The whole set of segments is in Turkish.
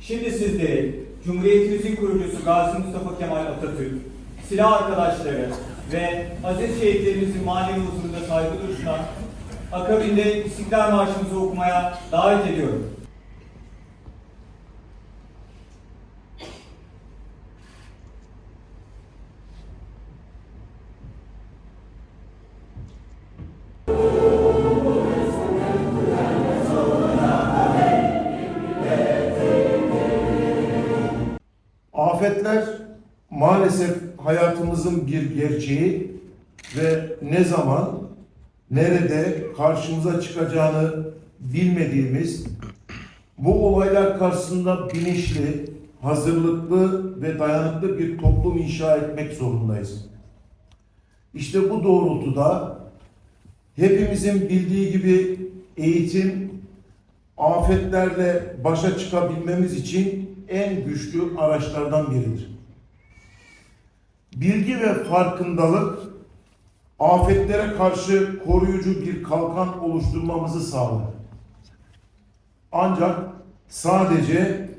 Şimdi sizleri Cumhuriyetimizin kurucusu Gazi Mustafa Kemal Atatürk, silah arkadaşları ve aziz şehitlerimizin manevi huzurunda saygı duruşuna akabinde İstiklal Marşımızı okumaya davet ediyorum. Afetler maalesef hayatımızın bir gerçeği ve ne zaman, nerede karşımıza çıkacağını bilmediğimiz bu olaylar karşısında bilinçli, hazırlıklı ve dayanıklı bir toplum inşa etmek zorundayız. İşte bu doğrultuda hepimizin bildiği gibi eğitim afetlerle başa çıkabilmemiz için en güçlü araçlardan biridir. Bilgi ve farkındalık afetlere karşı koruyucu bir kalkan oluşturmamızı sağlar. Ancak sadece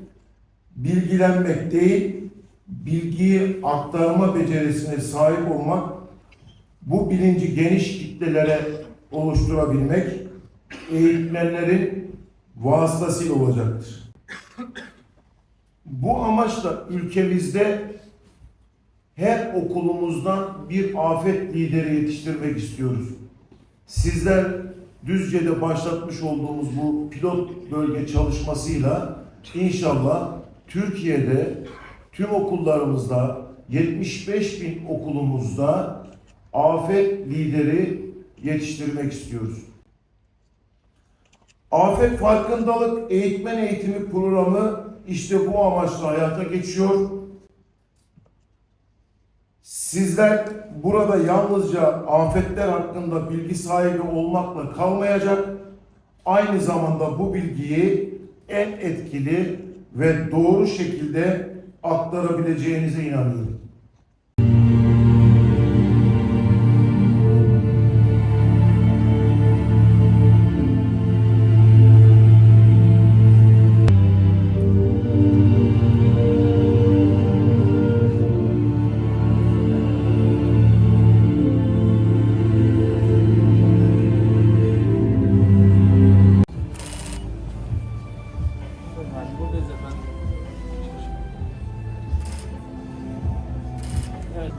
bilgilenmek değil, bilgiyi aktarma becerisine sahip olmak, bu bilinci geniş kitlelere oluşturabilmek, eğitmenlerin vasıtasıyla olacaktır. Bu amaçla ülkemizde her okulumuzdan bir afet lideri yetiştirmek istiyoruz. Sizler Düzce'de başlatmış olduğumuz bu pilot bölge çalışmasıyla inşallah Türkiye'de tüm okullarımızda 75 bin okulumuzda afet lideri yetiştirmek istiyoruz. Afet Farkındalık Eğitmen Eğitimi Programı işte bu amaçla hayata geçiyor. Sizler burada yalnızca afetler hakkında bilgi sahibi olmakla kalmayacak, aynı zamanda bu bilgiyi en etkili ve doğru şekilde aktarabileceğinize inanıyorum. Buradayız efendim. Evet.